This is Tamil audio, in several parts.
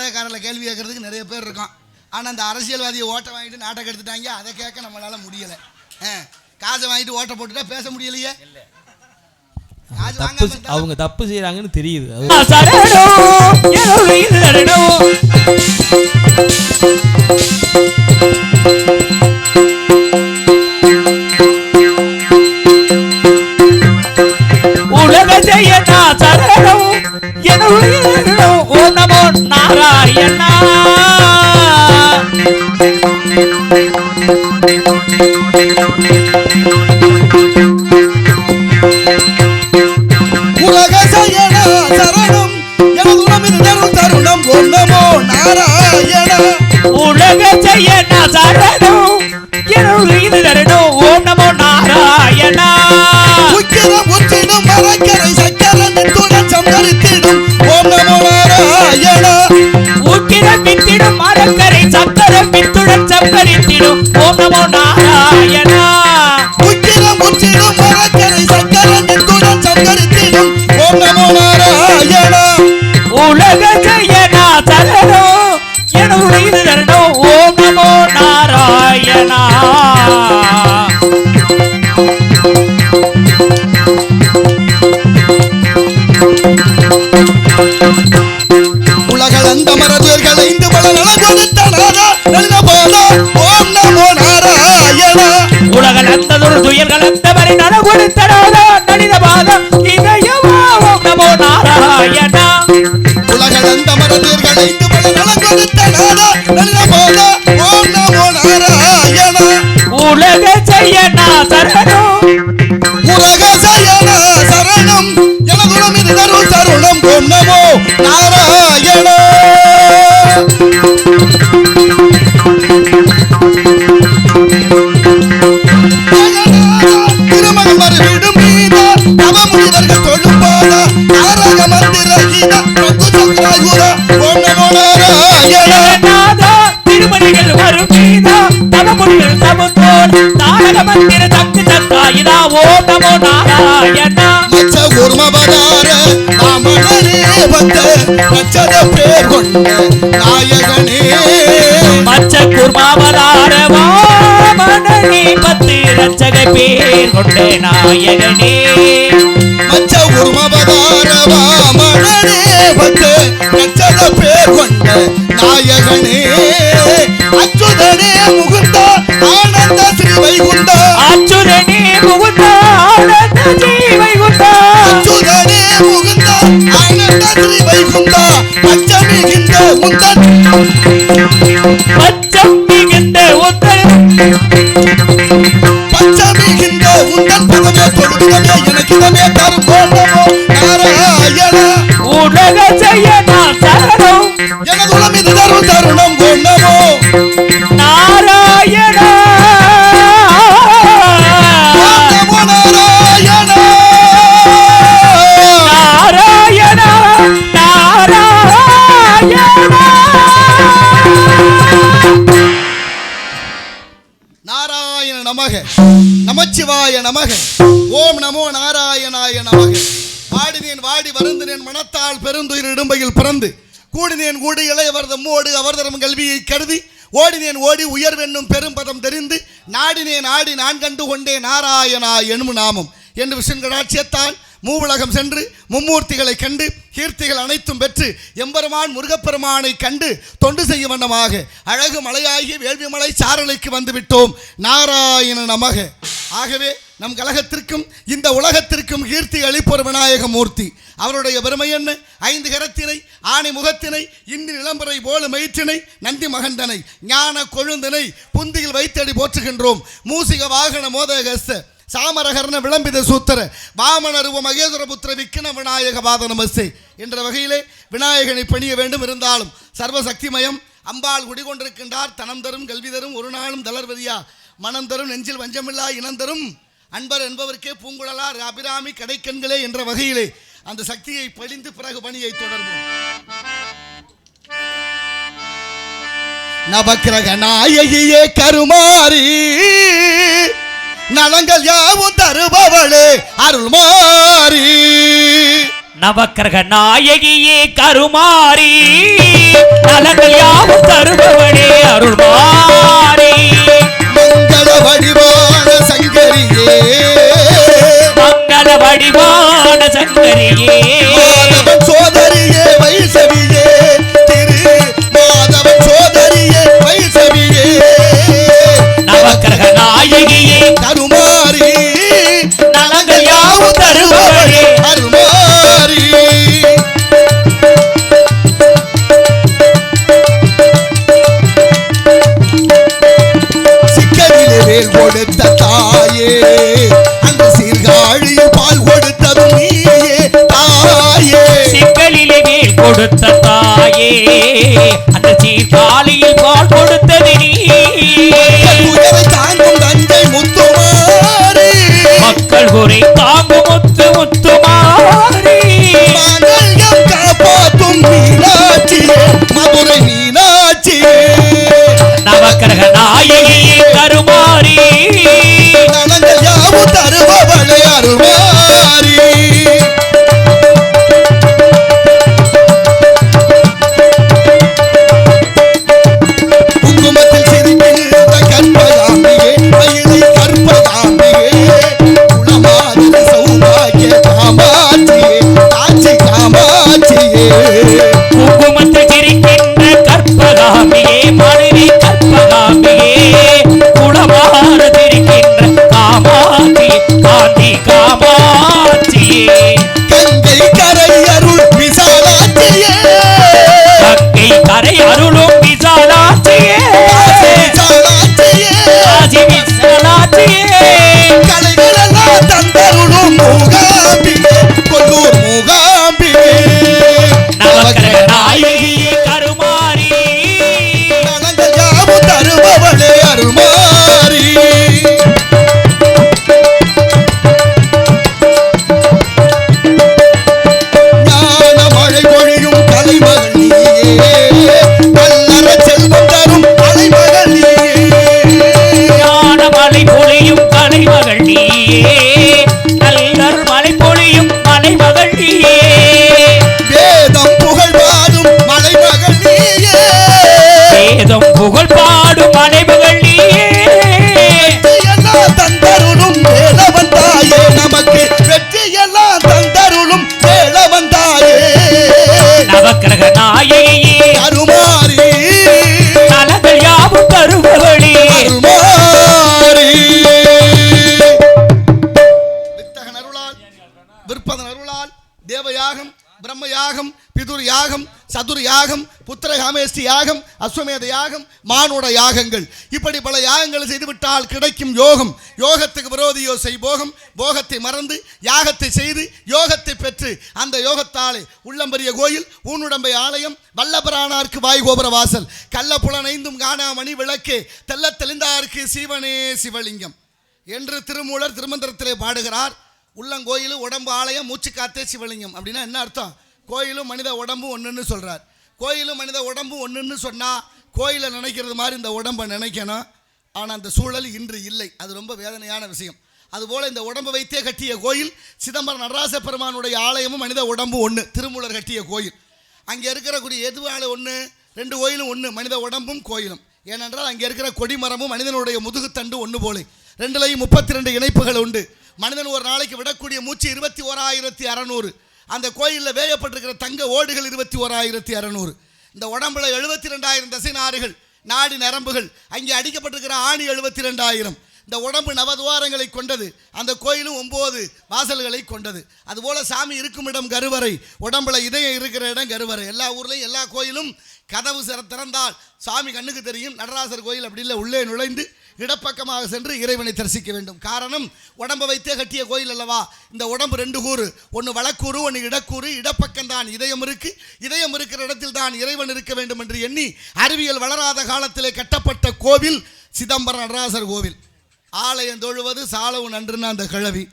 நாடகக்காரர்ல கேள்வி கேட்கறதுக்கு நிறைய பேர் இருக்கான். ஆனால் அந்த அரசியல்வாதியை ஓட்டை வாங்கிட்டு நாட்டை எடுத்துட்டாங்க. அதை கேட்க நம்மளால முடியலை. காசை வாங்கிட்டு ஓட்டை போட்டுட்டா பேச முடியலையே? தப்பு அவங்க தப்பு செய்யறாங்கன்னு தெரியுது. அது நாராயணா. உலக சக்கரித்திடும் ஓம் நமோ நந்ததொரு துயர் கலந்தவரை நல கொடுத்தடாதா நடித பாதம் இதயமா நமோ நாராயணா. உலகளந்த ஓம் நமோ நாராயண. உலக சரணம். உலக சரணம். எனதுரம் இது ஓம் நமோ நாராயண. மச்ச உர்மபதார ராமனே வந்த மச்சத பேர் கொண்ட நாயகனே. மச்ச குர்மாவதார வாமனி பத்து ரச்சக பேர் கொண்ட நாயகனே. மச்ச உர்மபதார ராமனே வந்த மச்சத பேர் கொண்ட நாயகனே. ஸ்ரீ வைகுண்டா பச்சமிகிந்த முந்தன். பச்சம் மிகுந்த உத்தர பச்சமிகிந்த உந்தன் பதமே தொழுகிறதே எனக்கு இதமே தரும் போனமோ தம்மோடு அவர்தரம் கல்வியை கருதி ஓடினேன் ஓடி உயர்வென்னும் பெரும்பதம் தெரிந்து நாடினேன் ஆடி நான் கண்டு கொண்டே நாராயணா எனும் நாமம். என்று விஷ்ணுங்கடாட்சியத்தால் மூவுலகம் சென்று மும்மூர்த்திகளை கண்டு கீர்த்திகள் அனைத்தும் பெற்று எம்பெருமான் முருகப்பெருமானை கண்டு தொண்டு செய்ய வண்ணமாக அழகு மலையாகி வேள்விமலை சாரலைக்கு வந்துவிட்டோம் நாராயண நமக. ஆகவே நம் கழகத்திற்கும் இந்த உலகத்திற்கும் கீர்த்தி அளிப்பொரு விநாயக மூர்த்தி. அவருடைய பெருமை என்ன? ஐந்து கரத்தினை ஆணை முகத்தினை இந்தி நிலம்பரை போல மயிற்றினை நந்தி மகந்தனை ஞான கொழுந்தனை புந்தியில் வைத்தடி போற்றுகின்றோம். மூசிக வாகன மோதகஸ்த சாமரகர்ண விளம்பித சூத்தர வாமனருவ மகேஸ்வரபுத்திர விக்கின விநாயக பாத நமஸ்தே என்ற வகையிலே விநாயகனை பணிய வேண்டும் இருந்தாலும் சர்வசக்திமயம் அம்பாள் குடிகொண்டிருக்கின்றார் தனம் தரும் கல்வி தரும் ஒரு நாளும் தளர்வதியா? மனம் தரும் நெஞ்சில் வஞ்சமில்லா இனந்தரும் அன்பர் என்பவருக்கே பூங்குழலார் அபிராமி கடைக்கண்களே என்ற வகையிலே அந்த சக்தியை பழிந்து பிறகு பணியை தொடர்வோம். நவக்கிரக நாயகியே கருமாரி நலங்கள் யாவும் தருபவளே அருள் மாறி நவக்கரக நாயகியே கருமாறி. நலங்கள் யாவும் தருபவளே அருள் மாறி மங்கள வடிவான சங்கரியே. மங்கள வடிவான சங்கரியே. கொடுத்த தாயே அந்த சீர்காழியில் பால் கொடுத்தது நீ. தாங்கும் தஞ்சை முத்துமாரி. மக்கள் குறை தாங்கும் சதுர் யாகம் புத்திர காமேஷ்டி யாகம் அஸ்வமேத யாகம் மானுட யாகங்கள். இப்படி பல யாகங்களை செய்துவிட்டால் கிடைக்கும் யோகம். யோகத்துக்கு விரோதியோ செய்போகம் போகத்தை மறந்து யாகத்தை செய்து யோகத்தை பெற்று அந்த யோகத்தாலே உள்ளம்பரிய கோயில் ஊனுடம்பை ஆலயம் வல்லபரானார்க்கு வாய் கோபுர வாசல் கள்ள புலனைந்தும் காணாமணி விளக்கே தெல்ல தெளிந்தார்க்கு சிவனே சிவலிங்கம். என்று திருமூலர் திருமந்திரத்திலே பாடுகிறார். உள்ளங்கோயில் உடம்பு ஆலயம் மூச்சு காத்தே சிவலிங்கம். அப்படின்னா என்ன அர்த்தம்? கோயிலும் மனித உடம்பும் ஒன்றுன்னு சொல்கிறார் கோயிலும் மனித உடம்பும் ஒன்றுன்னு சொன்னால் கோயிலை நினைக்கிறது மாதிரி இந்த உடம்பை நினைக்கணும். ஆனால் அந்த சூழல் இன்று இல்லை. அது ரொம்ப வேதனையான விஷயம். அதுபோல் இந்த உடம்பை வைத்தே கட்டிய கோயில் சிதம்பரம் நடராச பெருமானுடைய ஆலயமும் மனித உடம்பு ஒன்று திருமூலர் கட்டிய கோயில். அங்கே இருக்கிறக்கூடிய எதுவால ஒன்று ரெண்டு கோயிலும் ஒன்று மனித உடம்பும் கோயிலும். ஏனென்றால் அங்கே இருக்கிற கொடிமரமும் மனிதனுடைய முதுகுத்தண்டு ஒன்று போலே. ரெண்டுலையும் முப்பத்தி ரெண்டு இணைப்புகள் உண்டு. மனிதன் ஒரு நாளைக்கு விடக்கூடிய மூச்சு இருபத்தி ஓராயிரத்தி அறநூறு. அந்த கோயிலில் வேயப்பட்டிருக்கிற தங்க ஓடுகள் இருபத்தி ஓராயிரத்தி அறநூறு. இந்த உடம்புல எழுபத்தி ரெண்டாயிரம் தசை நாறுகள் நாடி நரம்புகள் அங்கே அடிக்கப்பட்டிருக்கிற ஆணி எழுபத்தி ரெண்டாயிரம். இந்த உடம்பு நவதுவாரங்களை கொண்டது. அந்த கோயிலும் ஒம்பது வாசல்களை கொண்டது. அதுபோல சாமி இருக்கும் இடம் கருவறை. உடம்புல இதயம் இருக்கிற இடம் கருவறை. எல்லா ஊர்லேயும் எல்லா கோயிலும் கதவு சிற திறந்தால் சாமி கண்ணுக்கு தெரியும். நடராசர் கோயில் அப்படி இல்லை உள்ளே நுழைந்து இடப்பக்கமாக சென்று இறைவனை தரிசிக்க வேண்டும். காரணம் உடம்பை வைத்தே கட்டிய கோயில் அல்லவா? இந்த உடம்பு ரெண்டு கூறு. ஒன்று வழக்கூறு ஒன்று இடக்கூறு. இடப்பக்கம்தான் இதயம் இருக்கு. இதயம் இருக்கிற இடத்தில் தான் இறைவன் இருக்க வேண்டும் என்று எண்ணி அறிவியல் வளராத காலத்திலே கட்டப்பட்ட கோவில் சிதம்பரம் நடராசர் கோவில். ஆலயம் தொழுவது சாலவு நன்றுன்னு அந்த கிழவி.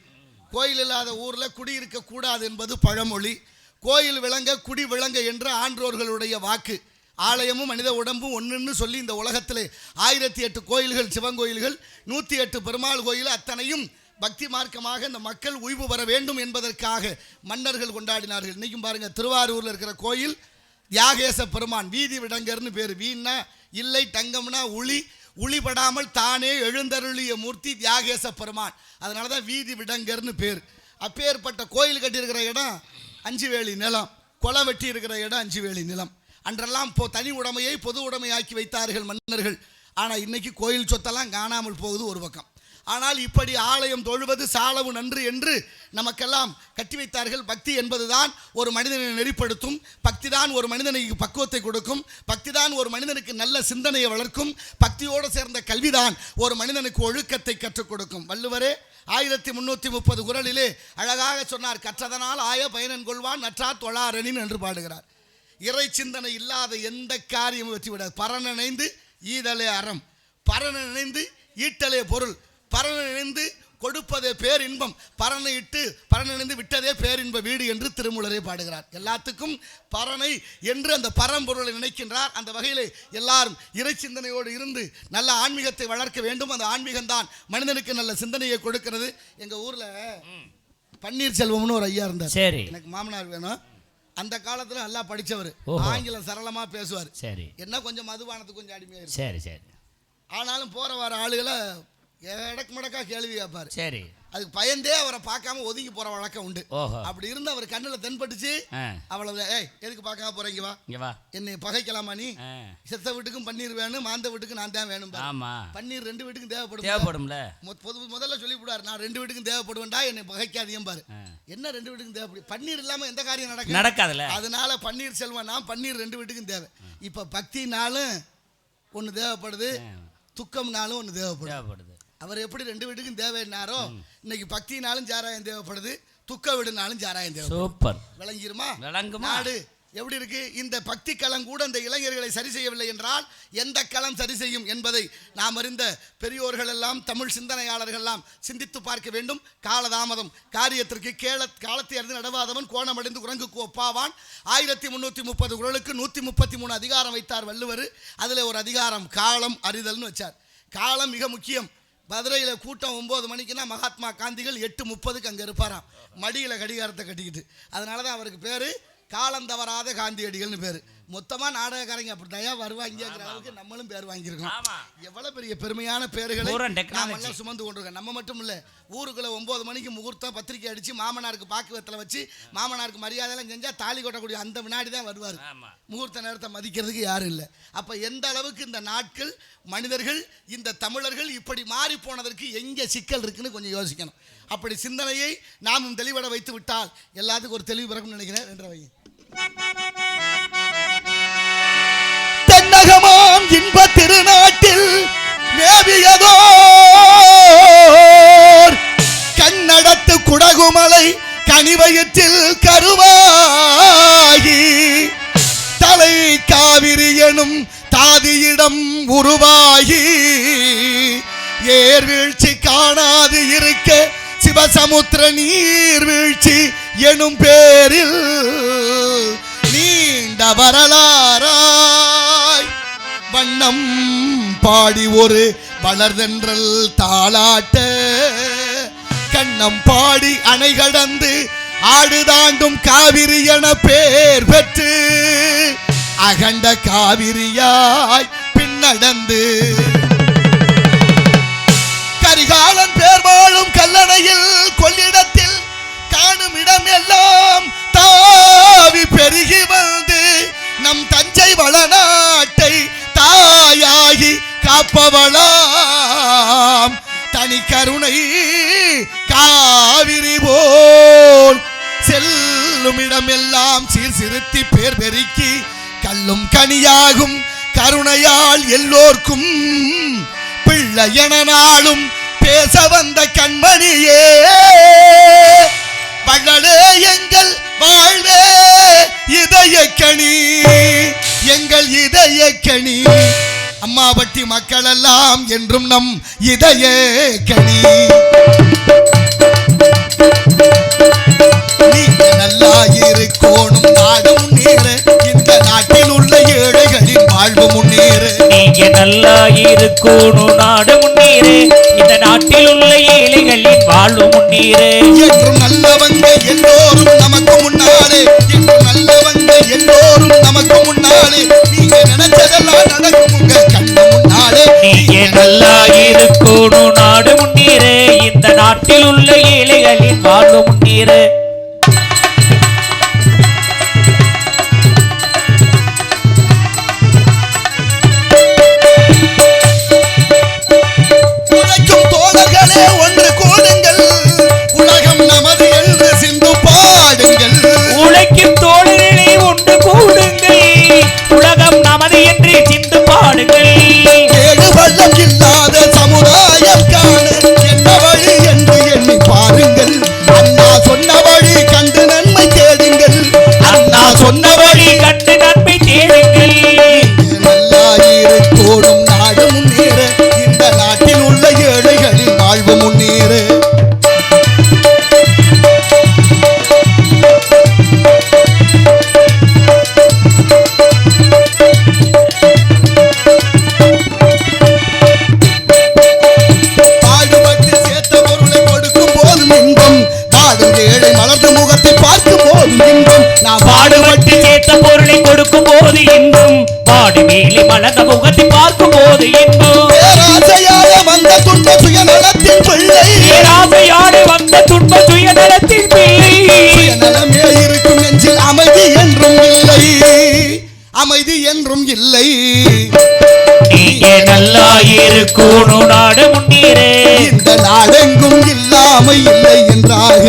கோயில் இல்லாத ஊரில் குடியிருக்க கூடாது என்பது பழமொழி. கோயில் விளங்க குடி விளங்க என்ற ஆன்றோர்களுடைய வாக்கு. ஆலயமும் மனித உடம்பும் ஒன்றுன்னு சொல்லி இந்த உலகத்தில் ஆயிரத்தி எட்டு கோயில்கள் சிவன் கோயில்கள் நூற்றி எட்டு பெருமாள் கோயில் அத்தனையும் பக்தி மார்க்கமாக இந்த மக்கள் ஓய்வு பெற வேண்டும் என்பதற்காக மன்னர்கள் கொண்டாடினார்கள். இன்றைக்கும் பாருங்கள் திருவாரூரில் இருக்கிற கோயில் தியாகேச பெருமான் வீதி விடங்கர்னு பேர். வீணா இல்லை தங்கம்னா உளி உளிபடாமல் தானே எழுந்தருளிய மூர்த்தி தியாகேச பெருமான் அதனால தான் வீதி விடங்கர்னு பேர். அப்பேற்பட்ட கோயில் கட்டியிருக்கிற இடம் அஞ்சு வேலி நிலம். குளம் வெட்டி இருக்கிற இடம் அஞ்சு வேலி நிலம். அன்றெல்லாம் இப்போ தனி உடைமையை பொது உடைமையாக்கி வைத்தார்கள் மன்னர்கள். ஆனால் இன்னைக்கு கோயில் சொத்தெல்லாம் காணாமல் போகுது ஒரு பக்கம். ஆனால் இப்படி ஆலயம் தொழுவது சாலவு நன்று என்று நமக்கெல்லாம் கட்டி வைத்தார்கள். பக்தி என்பதுதான் ஒரு மனிதனை நெறிப்படுத்தும். பக்தி தான் ஒரு மனிதனுக்கு பக்குவத்தை கொடுக்கும். பக்தி தான் ஒரு மனிதனுக்கு நல்ல சிந்தனையை வளர்க்கும். பக்தியோடு சேர்ந்த கல்விதான் ஒரு மனிதனுக்கு ஒழுக்கத்தை கற்றுக் கொடுக்கும். வள்ளுவரே ஆயிரத்தி முன்னூற்றி முப்பது குரலிலே அழகாக சொன்னார் கற்றதனால் ஆய பயனன் கொள்வான் நற்றா தொழாரணின் என்று பாடுகிறார். இறை சிந்தனை இல்லாத எந்த காரியமும் வெற்றி விடாது பரன் ஈதலே அறம். பரன் ஈட்டலே பொருள். பரன் நினைந்து கொடுப்பதே பேரின்பம். பரனை இட்டு பரன் நினைந்து விட்டதே பேரின்ப வீடு என்று திருமூலரே பாடுகிறார். எல்லாத்துக்கும் பரனை என்று அந்த பரம்பொருளை நினைக்கின்றார். அந்த வகையிலே எல்லாரும் இறை சிந்தனையோடு இருந்து நல்ல ஆன்மீகத்தை வளர்க்க வேண்டும். அந்த ஆன்மீகம்தான் மனிதனுக்கு நல்ல சிந்தனையை கொடுக்கிறது. எங்கள் ஊரில் பன்னீர்செல்வம்னு ஒரு ஐயா இருந்தார். சரி. எனக்கு மாமனார் வேணும். அந்த காலத்துல நல்லா படிச்சவர். ஓஹோ. ஆங்கிலம் சரளமா பேசுவார். சரி. என்ன கொஞ்சம் மதுபானத்துக்கு கொஞ்சம் அடிமையா இருக்கும் சரி சரி. ஆனாலும் போற வர ஆளுகளை எடக்கு மடக்கா கேள்வி கேட்பாரு சரி. அதுக்கு பயந்தே அவரை பார்க்காம ஒதுங்கி போற வழக்கம் உண்டு. அப்படி இருந்து அவர் கண்ணுல தென்பட்டுச்சு. அவ்வளவு ஏய் எதுக்கு பார்க்காம போறீங்க வா. இங்க வா. என்னை பகைக்கலாமா நீ? செத்த வீட்டுக்கும் பன்னீர் வேணும் மாந்த வீட்டுக்கு நான் தான் வேணும். ஆமா. பன்னீர் ரெண்டு வீட்டுக்கும் தேவைப்படும் தேவைப்படும்ல. பொது முதல்ல சொல்லி விடுவார் நான் ரெண்டு வீட்டுக்கும் தேவைப்படுவேன்டா என்னை பகைக்காதீங்க பாரு. என்ன ரெண்டு வீட்டுக்கும் தேவைப்படும் பன்னீர் இல்லாம எந்த காரியம் நடக்கும் நடக்காதுல்ல. அதனால பன்னீர் செல்வம் நான் பன்னீர் ரெண்டு வீட்டுக்கும் தேவை. இப்போ பக்தினாலும் ஒன்று தேவைப்படுது துக்கம்னாலும் ஒன்று தேவைப்படுது. அவர் எப்படி ரெண்டு வீட்டுக்கும் தேவைன்னாரோ இன்னைக்கு பக்தினாலும் சாராயம் தேவைப்படுது துக்க வீடுனாலும் சாராயம் தேவைப்படுது. சூப்பர் விளங்கிருமா? விளங்குமா? நாடு எப்படி இருக்கு? இந்த பக்தி களம் கூட இந்த இளைஞர்களை சரி செய்யவில்லை என்றால் எந்த களம் சரி செய்யும் என்பதை நாம் அறிந்த பெரியோர்கள் எல்லாம் தமிழ் சிந்தனையாளர்கள் எல்லாம் சிந்தித்து பார்க்க வேண்டும். காலதாமதம். காரியத்திற்கு கேள காலத்தை அறிந்து நடவாதவன் கோணமடைந்து குரங்குக்கு ஒப்பாவான். ஆயிரத்தி முன்னூற்றி முப்பது குரலுக்கு நூற்றி முப்பத்தி மூணு அதிகாரம் வைத்தார் வள்ளுவர். அதில் ஒரு அதிகாரம் காலம் அறிதல்னு வச்சார். காலம் மிக முக்கியம். மதுரையில் கூட்டம் ஒம்பது மணிக்குன்னா மகாத்மா காந்திகள் எட்டு முப்பதுக்கு அங்கே இருப்பாராம். மடியில் கடிகாரத்தை கட்டிக்கிட்டு. அதனால தான் அவருக்கு பேர் காலம் தவறாத காந்தியடிகள்னு பேர். மொத்தமாக நாடகக்காரங்க அப்படி தயா வருவாங்கிற அளவுக்கு நம்மளும் பேர் வாங்கியிருக்கோம். எவ்வளவு பெரிய பெருமையான பேர்களை பூரா technology. நாம எல்லாம் சுமந்து கொண்டிருக்கோம். நம்ம மட்டும் இல்ல ஊருக்குள்ள ஒன்பது மணிக்கு முகூர்த்தம் பத்திரிக்கை அடிச்சு மாமனாருக்கு பாக்குவத்தில் வச்சு மாமனாருக்கு மரியாதைலாம் செஞ்சா தாலி கொட்டக்கூடிய அந்த வினாடி தான் வருவார். முகூர்த்த நேரத்தை மதிக்கிறதுக்கு யாரும் இல்லை. அப்ப எந்த அளவுக்கு இந்த நாட்கள் மனிதர்கள் இந்த தமிழர்கள் இப்படி மாறி போனதற்கு எங்க சிக்கல் இருக்குன்னு கொஞ்சம் யோசிக்கணும். அப்படி சிந்தனையை நாமும் தெளிவட வைத்து விட்டால் எல்லாத்துக்கும் ஒரு தெளிவு பிறகும்னு நினைக்கிறேன். ரெண்டரை வைங்க தென்னகமாம் இன்ப திருநாட்டில் மேவியதோர். கண்ணடத்து குடகுமலை கனிவயிற்றில் கருவாகி. தலை காவிரி எனும் தாதியிடம் உருவாகி. ஏர்வீழ்ச்சி காணாது இருக்க சிவசமுத்திர நீர்வீழ்ச்சி எனும் பேரில் நீண்ட வரலாறாய். வண்ணம் பாடி ஒரு வளர்தென்றல் தாளாட்ட. கண்ணம் பாடி அணை கடந்து ஆடுதாண்டும் காவிரி என பேர் பெற்று அகண்ட காவிரியாய் பின்னடந்து. கரிகாலன் பேர் வாழும் கல்லணையில் கொள்ளிடத்தில் காணும் இடம் எல்லாம் தாவி பெருகி வந்து நம் தஞ்சை வளநாடு காப்பவளாம் தனி கருணை காவிரி போல். செல்லும் இடமெல்லாம் சீர் சிறுத்தி பேர் பெருக்கி கல்லும் கனியாகும் கருணையால் எல்லோர்க்கும். பிள்ளை என நாளும் பேச வந்த கண்மணியே. வள்ளலே எங்கள் வாழ்வே இதயக்கணி எங்கள் இதயக்கணி. அம்மாவட்டி மக்கள் எல்லாம் என்றும் நம் இதய கனி. நீங்க நல்லா இருக்கோணும் நாடு முன்னேற. இந்த நாட்டில் உள்ள ஏழைகளின் வாழ்வு முன்னேற. நீங்க நல்லா இருக்கணும் நாடு முன்னேறு. இந்த நாட்டில் உள்ள ஏழைகளின் வாழ்வு முன்னேறு. என்றும் நல்லவங்க எல்லோரும் நமக்கு முன்னாலே. என்றும் நல்லவங்க எல்லோரும் நமக்கு முன்னாலே. நீங்க நினைச்சதெல்லாம் நடக்கும் முன்னாலே நல்லா இருக்கணும். நாடு முன்னீரே இந்த நாட்டில் உள்ள ஏழைகளின் வாழ்வு முன்னீரே மேலே மலர்ந்த முகத்தை பார்க்கும் போது இன்பம். பேராசையால வந்த துன்ப சுயநலத்தின் பிள்ளை. பேராசையோடு வந்த துன்ப சுயநலத்தின் பிள்ளை. சுயநலமே இருக்கும் நெஞ்சில் அமைதி என்றும் இல்லை. அமைதி என்றும் இல்லை. நீங்க நல்லா இருக்கணும் நாடு முன்னேறு. இந்த நாடெங்கும் இல்லாமை இல்லை என்றாக.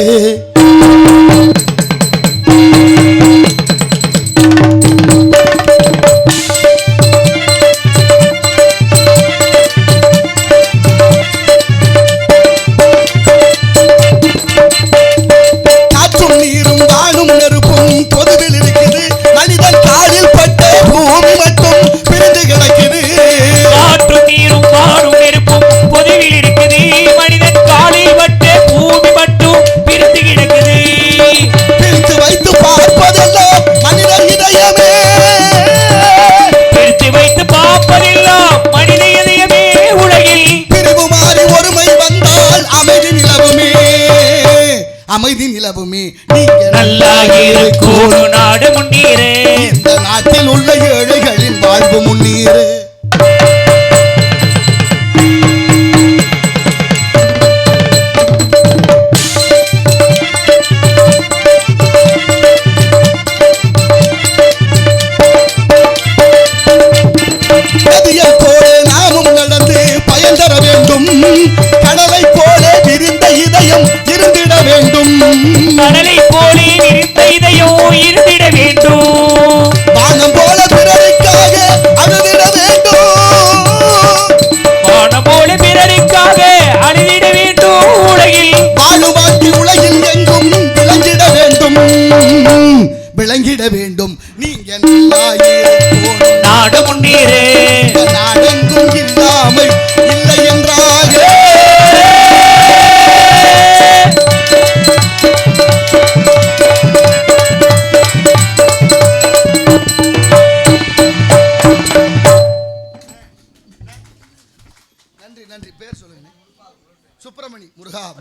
இதயம் இருந்திட வேண்டும்.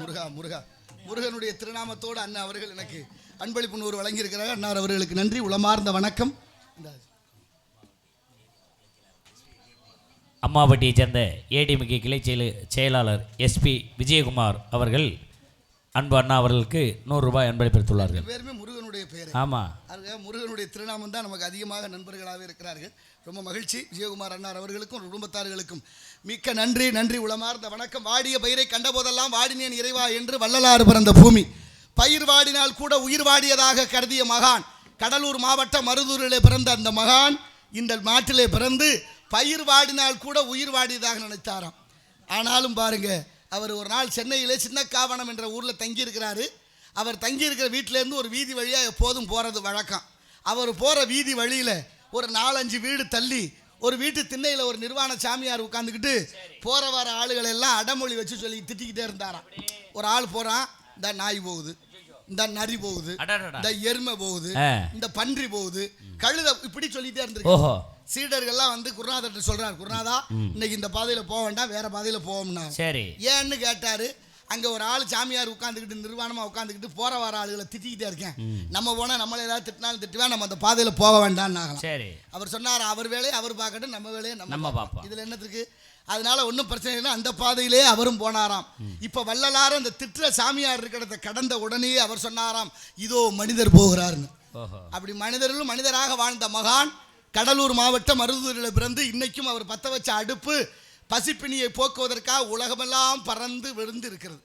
முருகா முருகா. முருகா முருகனுடைய திருநாமத்தோடு அண்ணா அவர்கள் எனக்கு அன்பளிப்பு நூறு வழங்கியிருக்கிறார் அன்னார் அவர்களுக்கு நன்றி. உளமார்ந்த வணக்கம். அம்மாவட்டியை சேர்ந்த ஏடிஎம்கே கிளை செயலு செயலாளர் எஸ்பி விஜயகுமார் அவர்கள் அன்பு அண்ணா அவர்களுக்கு நூறு ரூபாய் அன்பளிப்பித்துள்ளார்கள் பேருமே முருகனுடைய பெயர் ஆமாம் முருகனுடைய திருநாமம் தான் நமக்கு அதிகமாக நண்பர்களாக இருக்கிறார்கள். ரொம்ப மகிழ்ச்சி. விஜயகுமார் அண்ணார் அவர்களுக்கும் குடும்பத்தார்களுக்கும் மிக்க நன்றி நன்றி உளமார்ந்த வணக்கம். வாடிய பயிரை கண்டபோதெல்லாம் வாடினேன் இறைவா என்று வள்ளலாறு பிறந்த பூமி. பயிர் வாடினால் கூட உயிர் வாடியதாக கருதிய மகான் கடலூர் மாவட்டம் மருதூரிலே பிறந்த அந்த மகான் இந்த நாட்டிலே பிறந்து பயிர் வாடினால் கூட உயிர் வாடியதாக நினைத்தாராம். ஆனாலும் பாருங்க அவர் ஒரு நாள் சென்னையிலே சின்ன காவனம் என்ற ஊரில் தங்கியிருக்கிறாரு. அவர் தங்கியிருக்கிற வீட்டிலேருந்து ஒரு வீதி வழியாக எப்போதும் போகிறது வழக்கம். அவர் போகிற வீதி வழியில் ஒரு நாலஞ்சு வீடு தள்ளி ஒரு வீட்டு திண்ணையில் ஒரு நிர்வாண சாமியார் உட்காந்துக்கிட்டு போகிற வர ஆளுகளை எல்லாம் அடமொழி வச்சு சொல்லி திட்டிக்கிட்டே இருந்தாராம். ஒரு ஆள் போகிறான் இந்த நாய் போகுது இந்த நரி போகுது. இந்த எருமை போகுது. இந்த பன்றி போகுது கழுத இப்படி சொல்லிட்டே இருந்திருக்கு. சீடர்கள்லாம் வந்து குருநாதர்கிட்ட சொல்றார் குருநாதா இன்னைக்கு இந்த பாதையில போக வேண்டாம் வேற பாதையில போவோம்னா சரி. ஏன்னு கேட்டாரு அங்கே ஒரு ஆள் சாமியார் உட்காந்துக்கிட்டு நிர்வாணமாக உட்காந்துக்கிட்டு போகிற வர ஆளுகளை திட்டிக்கிட்டே இருக்கேன். நம்ம போனால் நம்மளை ஏதாவது திட்டினாலும் திட்டுவேன் நம்ம அந்த பாதையில் போக வேண்டாம்னு ஆகலாம். சரி. அவர் சொன்னார் அவர் வேலையை அவர் பார்க்கட்டும் நம்ம வேலையை நம்ம பார்ப்போம். இதில் என்னத்துக்கு அதனால ஒன்றும் பிரச்சனை இல்லை அந்த பாதையிலே அவரும் போனாராம். இப்போ வள்ளலார் அந்த திட்டுற சாமியார் இருக்கிறத கடந்த உடனேயே அவர் சொன்னாராம் இதோ மனிதர் போகிறார்னு. அப்படி மனிதர்களும் மனிதராக வாழ்ந்த மகான் கடலூர் மாவட்டம் மருதூரில் பிறந்து இன்னைக்கும் அவர் பத்த வச்ச அடுப்பு பசிப்பிணியை போக்குவதற்காக உலகமெல்லாம் பறந்து விழுந்து இருக்கிறது